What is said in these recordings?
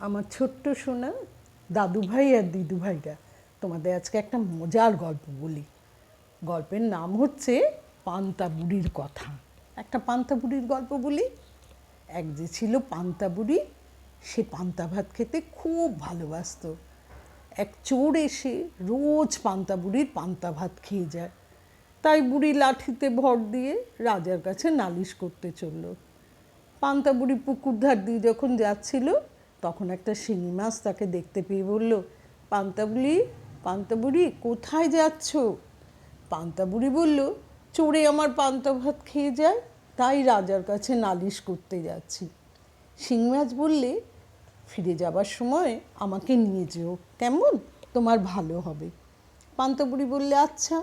আমার ছোট্ট সোনা, দাদু ভাই আর দিদু ভাইরা। তোমাদের আজকে একটা মজার গল্প বলি। গল্পের নাম হচ্ছে পান্তা বুড়ির কথা। একটা পান্তা বুড়ির গল্প বলি। এক যে ছিল পান্তা বুড়ি, সে পান্তা ভাত খেতে খুব ভালোবাসতো। এক চোর এসে রোজ পান্তা বুড়ির পান্তা ভাত খেয়ে যায়। তাই বুড়ি লাঠিতে ভর দিয়ে রাজার কাছে নালিশ করতে চলল। পান্তা বুড়ি পুকুর ধার দিয়ে যখন যাচ্ছিল তখন একটা শিঙি মাছ তাকে দেখতে পেয়ে বলল পান্তা বুড়ি কোথায় যাচ্ছ? পান্তাবুড়ি বলল, চোরে আমার পান্তা ভাত খেয়ে যায়, তাই রাজার কাছে নালিশ করতে যাচ্ছি। শিঙি মাছ বললে, ফিরে যাবার সময় আমাকে নিয়ে যেও, কেমন? তোমার ভালো হবে। পান্তাবুড়ি বললে আচ্ছা।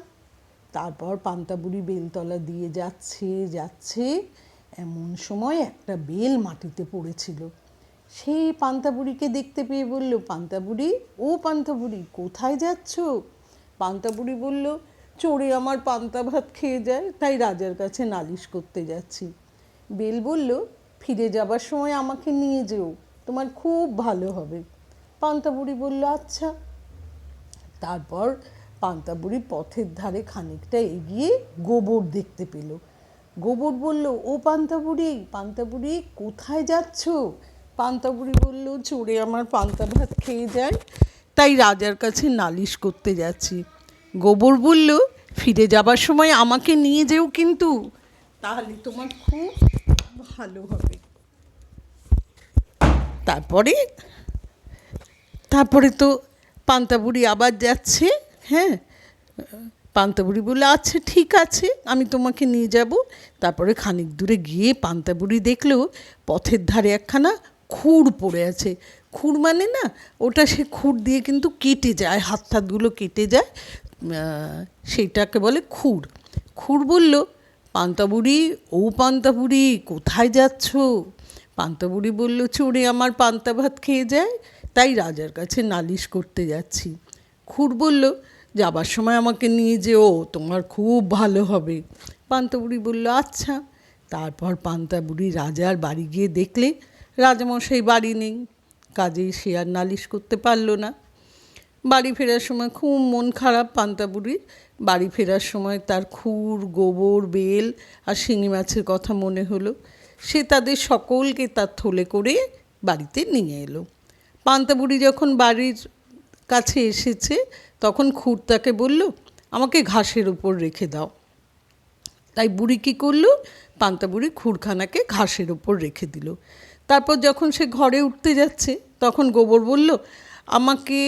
তারপর পান্তাবুড়ি বেলতলা দিয়ে যাচ্ছে যাচ্ছে, এমন সময় একটা বেল মাটিতে পড়েছিল। সেই পান্তাবুড়িকে দেখতে পেয়ে বলল, পান্তাবুড়ি, ও পান্তা বুড়ি কোথায় যাচ্ছ? পান্তাবুড়ি বলল, চোরে আমার পান্তা ভাত খেয়ে যায়, তাই রাজার কাছে নালিশ করতে যাচ্ছি। বেল বলল, ফিরে যাবার সময় আমাকে নিয়ে যেও, তোমার খুব ভালো হবে। পান্তাবুড়ি বলল আচ্ছা। তারপর পান্তাবুড়ি পথের ধারে খানিকটা এগিয়ে গোবর দেখতে পেল। গোবর বলল, ও পান্তা বুড়ি পান্তা কোথায় যাচ্ছ? পান্তা বুড়ি বলল চোরে আমার পান্তা ভাত খেয়ে যায়, তাই রাজার কাছে নালিশ করতে যাচ্ছি। গোবর বলল, ফিরে যাবার সময় আমাকে নিয়ে যেও কিন্তু, তাহলে তোমার খুব ভালো হবে। তারপরে তারপরে তো পান্তাবুড়ি আবার যাচ্ছে হ্যাঁ? পান্তাবুড়ি বলল আচ্ছা ঠিক আছে, আমি তোমাকে নিয়ে যাব। তারপরে খানিক দূরে গিয়ে পান্তাবুড়ি দেখল, পথের ধারে একখানা খুর পড়ে আছে। খুর মানে না ওটা সে খুর দিয়ে কিন্তু কেটে যায় হাত হাতগুলো কেটে যায় আহ, সেইটাকে বলে খুর খুর বলল পান্তাবুড়ি ও পান্তাবুড়ি কোথায় যাচ্ছ? পান্তাবুড়ি বলল চোরে আমার পান্তা ভাত খেয়ে যায় তাই রাজার কাছে নালিশ করতে যাচ্ছি। খুর বলল যাবার সময় আমাকে নিয়ে যেও তোমার খুব ভালো হবে। পান্তাবুড়ি বলল আচ্ছা। তারপর পান্তাবুড়ি রাজার বাড়ি গিয়ে দেখলে রাজামশাই বাড়ি নেই, কাজেই সে আর নালিশ করতে পারল না। বাড়ি ফেরার সময় খুব মন খারাপ পান্তাবুড়ির বাড়ি ফেরার সময় তার খুর, গোবর, বেল আর শিঙি মাছের কথা মনে হলো। সে তাদের সকলকে তার থলে করে বাড়িতে নিয়ে এলো। পান্তাবুড়ি যখন বাড়ির কাছে এসেছে, তখন খুর তাকে বলল, আমাকে ঘাসের উপর রেখে দাও। তাই বুড়ি কী করল? পান্তা বুড়ি খুরখানাকে ঘাসের ওপর রেখে দিল। তারপর যখন সে ঘরে উঠতে যাচ্ছে, তখন গোবর বলল, আমাকে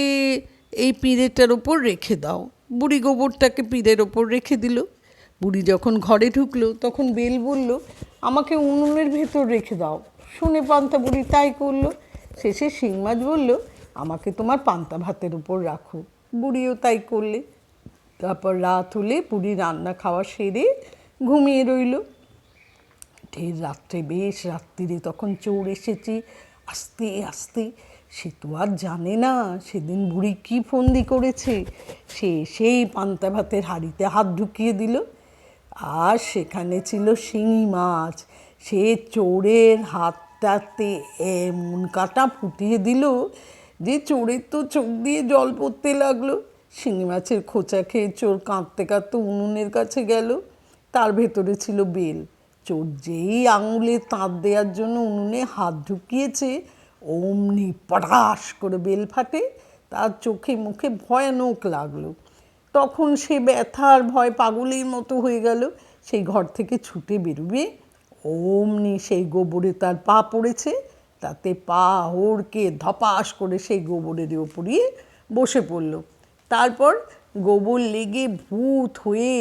এই পিঁড়েটার ওপর রেখে দাও। বুড়ি গোবরটাকে পিঁড়ের ওপর রেখে দিল। বুড়ি যখন ঘরে ঢুকলো, তখন বেল বলল, আমাকে উনুনের ভেতর রেখে দাও। শুনে পান্তা বুড়ি তাই করল। শেষে শিং মাছ বলল, আমাকে তোমার পান্তা ভাতের উপর রাখো। বুড়িও তাই করলে। তারপর রাত হলে বুড়ি রান্না খাওয়া সেরে ঘুমিয়ে রইল। ঢের রাত্রে বেশ রাত্রিরে তখন চোর এসেছে। আস্তে আস্তে, সে তো আর জানে না সেদিন বুড়ি কী ফন্দি করেছে। সে সেই পান্তা ভাতের হাঁড়িতে হাত ঢুকিয়ে দিল। আর সেখানে ছিল শিঙি মাছ। সে চোরের হাতটাতে এমন কাটা ফুটিয়ে দিল যে চোরের তো চোখ দিয়ে জল পড়তে লাগল। শিঙি মাছের খোঁচা খেয়ে চোর কাঁদতে কাঁদতে উনুনের কাছে গেল। তার ভেতরে ছিল বেল। চোর যেই আঙুলে তাঁত দেওয়ার জন্য উনুনে হাত ঢুকিয়েছে, অমনি পটাশ করে বেল ফাটে, তার চোখে মুখে ভয়ানক লাগল। তখন সে ব্যথার ভয় পাগলের মতো হয়ে গেল। সেই ঘর থেকে ছুটে বেরোবে, অমনি সেই গোবরে তার পা পড়েছে, তাতে পা হড়কে ধপাস করে সেই গোবরের ওপরিয়ে বসে পড়ল। তারপর গোবর লেগে ভূত হয়ে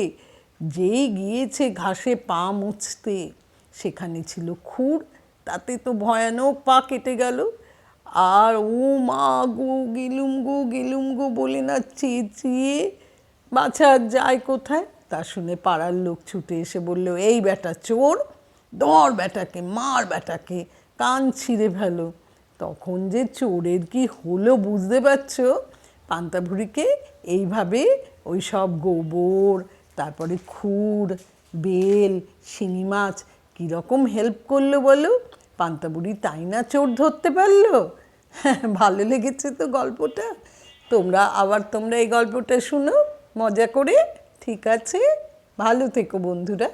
যেই গিয়েছে ঘাসে পা মুছতে, সেখানে ছিল খুর, তাতে তো ভয়ানক পা কেটে গেল। আর ও মা গো গিলুম গো গিলুম গো বলে না চেঁচিয়ে বাছা যায় কোথায়? তা শুনে পাড়ার লোক ছুটে এসে বলল, এই বেটা চোর দর বেটাকে মার বেটাকে কান ছিঁড়ে ফেলো। তখন যে চোরের কি হলো বুঝতে পারছ? পান্তাভুড়িকে এইভাবে ওই সব গোবর তারপরে খুর, বেল, শিঙি মাছ, কীরকম হেল্প করল বলো? পান্তাবুড়ি তাই না চোর ধরতে পারল? ভালো লেগেছে তো গল্পটা। তোমরা আবার তোমরা এই গল্পটা শুনো, মজা করে। ঠিক আছে, ভালো থেকো বন্ধুরা।